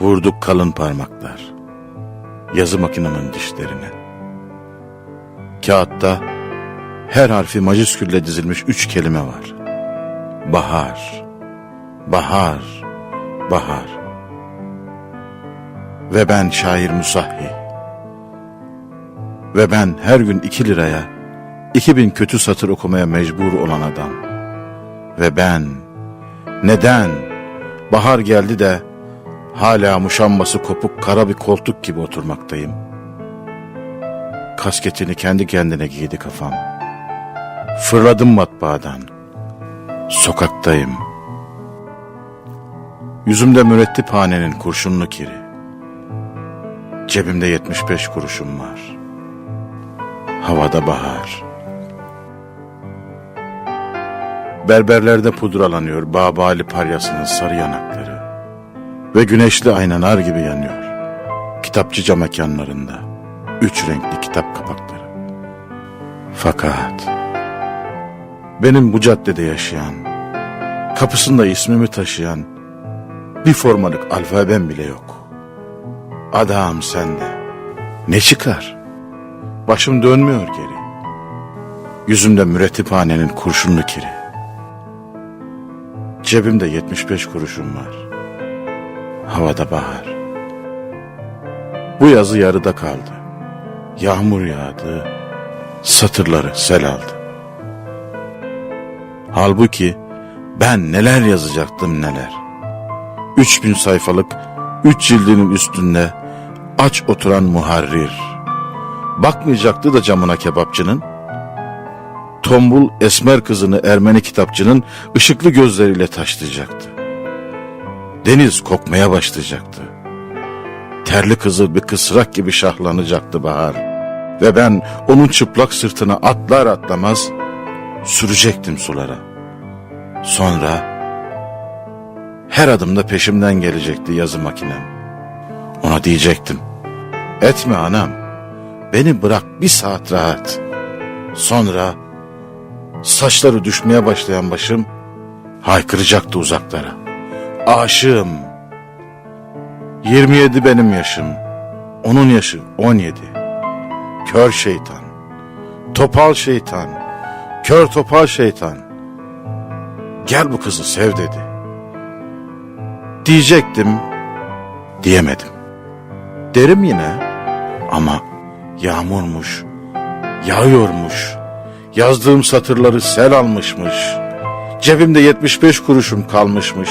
vurduk kalın parmaklar. Yazı makinemin dişlerine. Kağıtta her harfi majiskülle dizilmiş üç kelime var. Bahar, bahar, bahar. Ve ben şair Musahhi. Ve ben her gün iki liraya iki bin kötü satır okumaya mecbur olan adam. Ve ben neden bahar geldi de hala muşambası kopuk kara bir koltuk gibi oturmaktayım. Kasketini kendi kendine giydi kafam. Fırladım matbaadan. Sokaktayım. Yüzümde mürettiphanenin kurşunlu kiri. Cebimde 75 kuruşum var. Havada bahar. Berberlerde pudralanıyor Babali Paryası'nın sarı yanakları. Ve güneşli aynalar gibi yanıyor. Kitapçıca mekanlarında. Üç renkli kitap kapakları. Fakat benim bu caddede yaşayan, kapısında ismimi taşıyan bir formalık alfabem bile yok. Adam sende. Ne çıkar? Başım dönmüyor geri. Yüzümde mürettiphanenin kurşunlu kiri. Cebimde 75 kuruşum var. Havada bahar. Bu yazı yarıda kaldı. Yağmur yağdı. Satırları sel aldı. Halbuki ben neler yazacaktım neler. 3000 sayfalık üç cildinin üstünde aç oturan muharrir. Bakmayacaktı da camına kebapçının. Tombul esmer kızını Ermeni kitapçının ışıklı gözleriyle taşlayacaktı. Deniz kokmaya başlayacaktı. Terli kızı bir kısrak gibi şahlanacaktı bahar. Ve ben onun çıplak sırtına atlar atlamaz sürecektim sulara. Sonra her adımda peşimden gelecekti yazı makinem. Ona diyecektim. Etme anam. Beni bırak bir saat rahat. Sonra saçları düşmeye başlayan başım haykıracaktı uzaklara. Aşığım. 27 benim yaşım. Onun yaşı 17. Kör şeytan. Topal şeytan. Kör topal şeytan. Gel bu kızı sev dedi. Diyecektim. Diyemedim. Derim yine. Ama yağmurmuş. Yağıyormuş. Yazdığım satırları sel almışmış. Cebimde 75 kuruşum kalmışmış.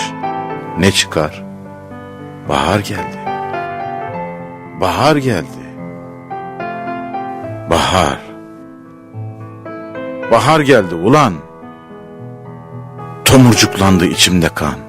Ne çıkar? Bahar geldi. Bahar geldi. Bahar. Bahar geldi ulan. Tomurcuklandı içimde kan.